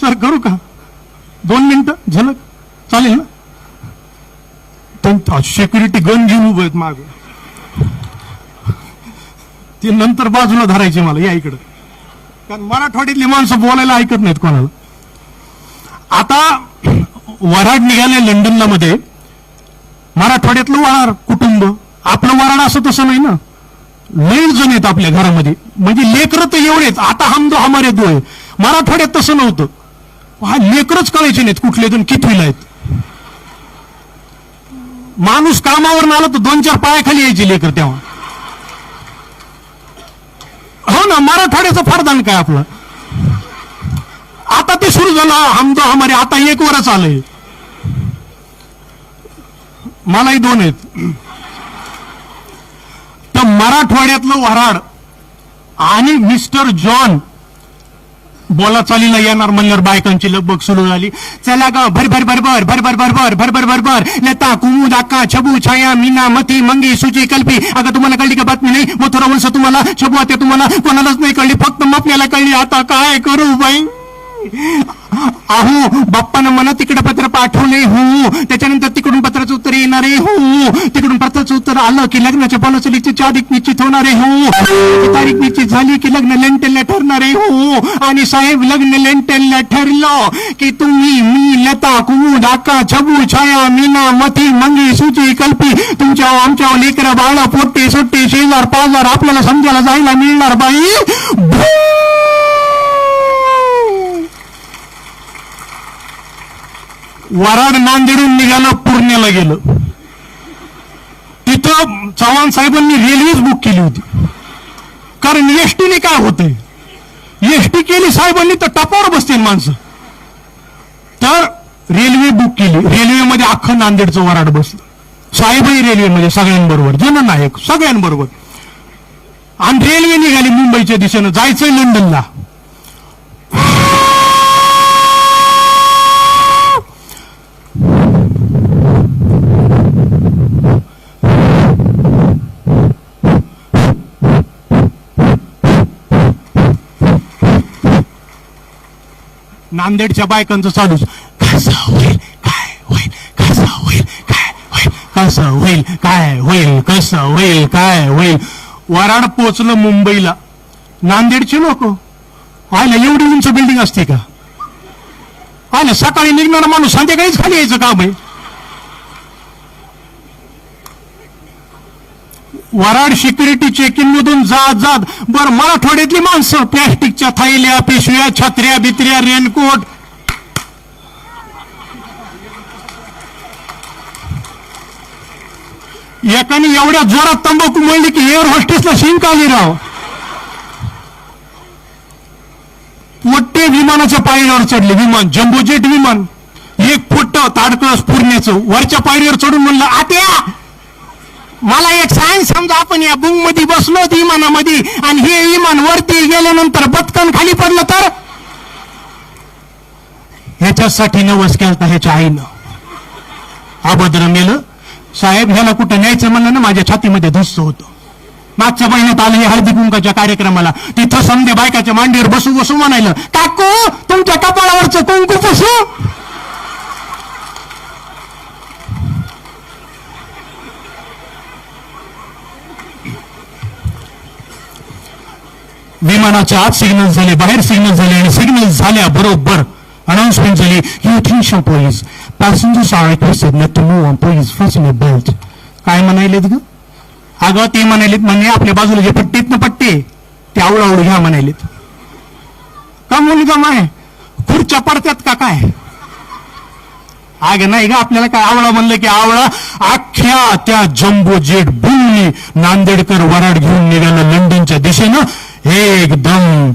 Sir करू का? दोन मिनिटं झलक. चालेल ना? त्यांचा सेक्युरिटी गन घेऊन उभे आहेत माग. ते नंतर बाजूला धरायचे मला या इकडं. कारण मराठवाड्यातली माणसं बोलायला ऐकत नाहीत कोणाला. आता वराड निघाले लंडनला मध्ये. मराठवाड्यातलं वराड कुटुंब. आपलं वराड असं तसं नाही ना? लई जण आहेत आपल्या घरामध्ये. म्हणजे लेकर तर एवढे आहेत. आता हमदो हमारे दो आहे. मराठवाड्यात तसं नव्हतं. हा लेकरच कळायचे नाहीत कुठले जण कितवीला आहेत? माणूस कामावर आला तर दोन चार पायाखाली यायचे लेकर तेव्हा. हो ना मराठवाड्याचं फारदान काय आपलं? आता ते सुरू झालं हमदो हमारे आता एक वरच आलंय. मलाही दोन आहेत. तर मराठवाड्यातलं वराड आणि मिस्टर जॉन बोला चालीला येणार म्हणल्यावर बायकांची लगबग सुरू झाली चला ग भर भर भर भर भर भर भर भर भर भर भर भर लता कुमुद अक्का छबू छाया मीना मती मंगी सुची कल्पी अगं तुम्हाला कळली का बातमी नाही मथुरा वंश तुम्हाला छबू आता तुम्हाला कोणालाच नाही कळली फक्त आपल्याला कळली आता काय करू बाई अहो बाप्पानं मला तिकडे पत्र पाठवले हो. त्याच्यानंतर तिकडून पत्राचं उत्तर येणारे हो. तिकडून पत्राचं उत्तर आलं की लग्नाच्या बोलाचलीची तारीख निश्चित होणारे हो. तारीख निश्चित झाली की लग्न लेंटेलला ठरणारे हो. आणि साहेब लग्न लेंटेलला ठरलं की तुम्ही मी लता कुमू डाका छबू छाया मीना मथी मंगी सुची कल्पी तुमच्या आमच्या लेकरा बाळा पोट्टे सोट्टे शेजार पाजार आपल्याला समजायला जायला मिळणार बाई? वराड नांदेडून निघालं पूर्णेला गेलं. तिथं चव्हाण साहेबांनी रेल्वेच बुक केली होती. कारण एसटीने काय होतंय एसटी केली साहेबांनी तर टपावर बसतील माणसं. तर रेल्वे बुक केली. रेल्वेमध्ये अख्खं नांदेडचं वराड बसलं. साहेबही रेल्वेमध्ये सगळ्यांबरोबर जननायक सगळ्यांबरोबर. आणि रेल्वे निघाली मुंबईच्या दिशेनं. जायचंय लंडनला. नांदेडच्या बायकांचं चालूच. कसं होईल? काय होईल? कसं होईल? काय होईल? कसं होईल? काय होईल? कसं होईल? काय होईल? वराड पोचलं मुंबईला. नांदेडचे लोक. आयला एवढी उंच बिल्डिंग असते का? आयला सकाळी निघणारा माणूस संध्याकाळीच खाली यायचं काम आहे. वराड सिक्युरिटी चेकिंग मधून जात जात बर मराठवाड्यातली माणसं प्लॅस्टिकच्या थैल्या पिशव्या छत्र्या बित्र्या रेनकोट. एकाने एवढ्या जोरात तंबाखू म्हणली की एअर होस्टेसला शिंक आली राव. मोठे विमानाच्या पायरीवर चढले. विमान जम्बोजेट विमान. एक फुट ताडकळस पुरण्याचं. वरच्या पायरीवर चढून म्हणलं आत्या! मला एक सांग समजा आपण या बुंगमध्ये बसलो होतो आणि हे विमान वरती गेल्यानंतर बदकन खाली पडलं तर? ह्याच्यासाठी नवस केलता ह्याच्या आईनं. अभद्र मेलं. साहेब ह्याला कुठं न्यायचं म्हणलं ना माझ्या छातीमध्ये धस्त होतं. मागच्या महिन्यात आलं हे हळदी कुंकाच्या कार्यक्रमाला. तिथं समजे बायकाच्या मांडीवर बसू बसू म्हणायला काकू तुमच्या कपाळावरचं कुंकू बसू विमानाच्या आत सिग्नल झाले बाहेर सिग्नल झाले आणि सिग्नल झाल्या बरोबर अनाउन्समेंट झाली you attention please passengers are requested not to move on please fasten belt काय म्हणायलेत ग? अगं ते म्हणायलेत म्हणजे आपल्या बाजूला जे पट्टे आहेत ना पट्टे ते आवळावळू घ्या म्हणायलेत का मुलगा माय? खुर्च्या पडत्यात का काय? आग नाही का आपल्याला काय आवळा म्हणलं की आवळा? अख्ख्या त्या जम्बो जेट बुंगली नांदेडकर वराड घेऊन निघालं लंडनच्या दिशेनं. एकदम